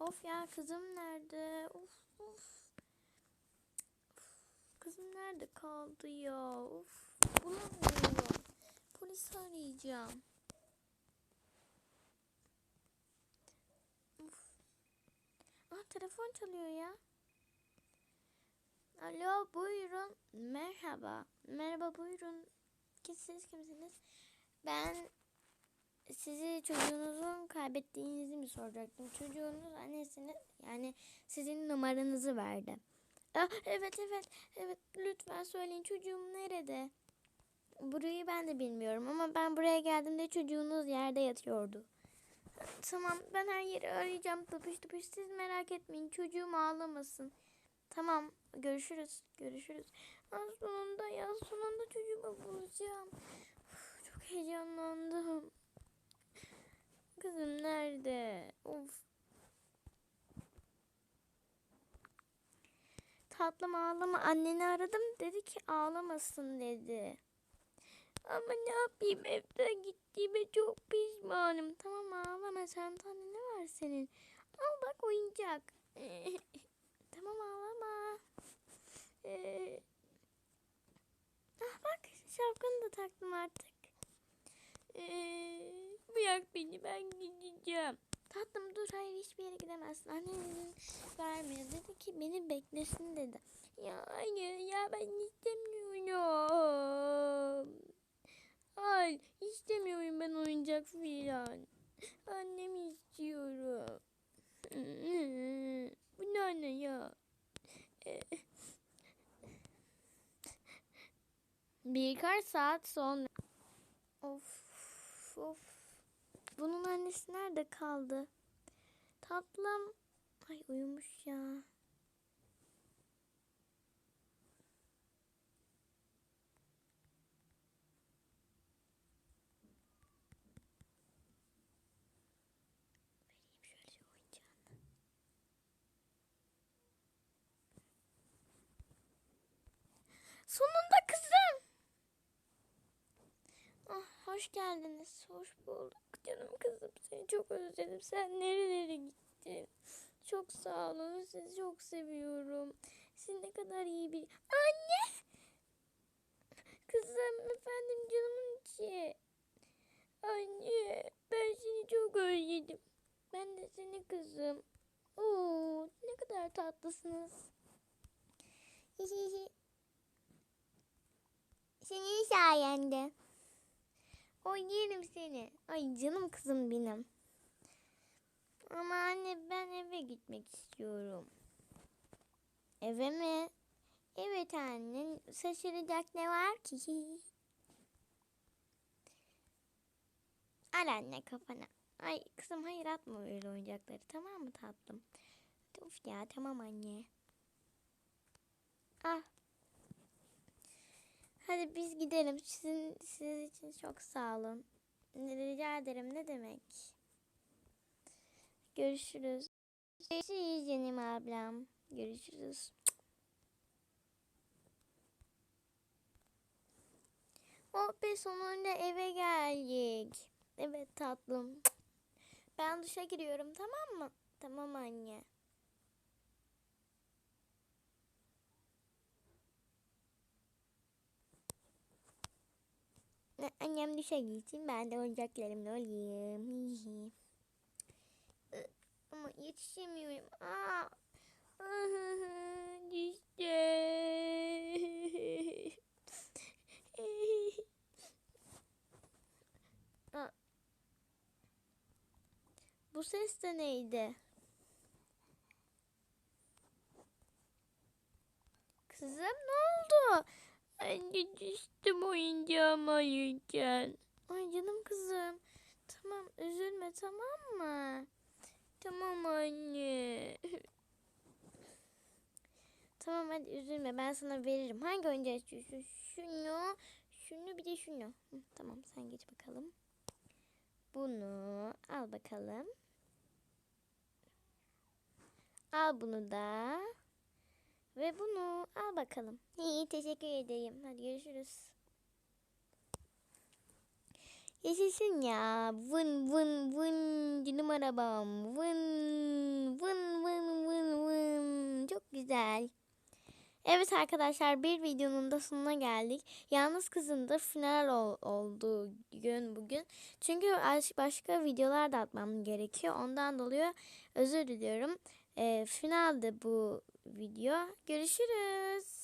Of ya kızım nerede? Of of. Kızım nerede kaldı ya? Of bulamıyorum. Polis arayacağım. Of. Ah telefon çalıyor ya. Alo buyurun. Merhaba. Merhaba buyurun. Siz kimsiniz? Ben sizi çocuğunuzun kaybettiğinizi mi soracaktım? Çocuğunuz annesini yani sizin numaranızı verdi. Ah, evet evet evet lütfen söyleyin çocuğum nerede? Burayı ben de bilmiyorum ama ben buraya geldiğimde çocuğunuz yerde yatıyordu. Tamam ben her yeri arayacağım tıpış tıpış siz merak etmeyin çocuğum ağlamasın. Tamam görüşürüz görüşürüz. Ah, sonunda ya sonunda çocuğumu bulacağım. Çok heyecanlandım. Kızım nerede? Of. Tatlım ağlama. Anneni aradım. Dedi ki ağlamasın dedi. Ama ne yapayım evden gittiğime çok pişmanım. Tamam ağlama. Çantanda ne var senin? Al bak oyuncak. tamam ağlama. Beni ben gideceğim. Tatlım dur hayır hiçbir yere gidemezsin. Annen izin vermiyor. Dedi ki beni beklesin dedi. Ya hayır ya ben istemiyorum. Hayır istemiyorum ben oyuncak filan. Annemi istiyorum. Bu ne anne ya? Birkaç saat sonra Of of. Bunun annesi nerede kaldı? Tatlım. Ay uyumuş ya. Sonunda kızım. Ah, hoş geldiniz. Hoş bulduk. Canım kızım seni çok özledim. Sen nerelere gittin? Çok sağ olun. Sizi çok seviyorum. Siz ne kadar iyi bir... Anne! Kızım efendim canımın içi. Anne ben seni çok özledim. Ben de seni kızım. Oo, ne kadar tatlısınız. Senin sayende. Oy yerim seni. Ay canım kızım benim. Ama anne ben eve gitmek istiyorum. Eve mi? Evet anne. Şaşıracak ne var ki? Al anne kafana. Ay kızım hayır atma öyle oyuncakları tamam mı tatlım? Of ya tamam anne. Ah. Hadi biz gidelim. Sizin, sizin için çok sağ olun. Rica ederim. Ne demek? Görüşürüz. Görüşürüz canım ablam. Görüşürüz. Oh be sonunda eve geldik. Evet tatlım. Ben duşa giriyorum tamam mı? Tamam anne. Ne, Annem duşa gitsin ben de oyuncaklarımla olayım. Ama yetişemiyorum. Aa. Düştü. Aa. Bu ses de neydi? Kızım ne oldu? Anne düştüm oyuncağımı ayırken. Ay canım kızım. Tamam tamam mı? Tamam anne. tamam hadi üzülme ben sana veririm. Hangi oyuncağı istiyorsun? Şunu, şunu bir de şunu. Tamam sen geç bakalım. Bunu al bakalım. Al bunu da. Ve bunu al bakalım. İyi teşekkür ederim. Hadi görüşürüz. Yaşasın ya. Vın vın vın canım arabam. Vın vın güzel. Evet arkadaşlar bir videonun da sonuna geldik. Yalnız kızın da final ol- olduğu gün bugün. Çünkü baş- başka videolar da atmam gerekiyor. Ondan dolayı özür diliyorum. Ee, finalde bu video. Görüşürüz.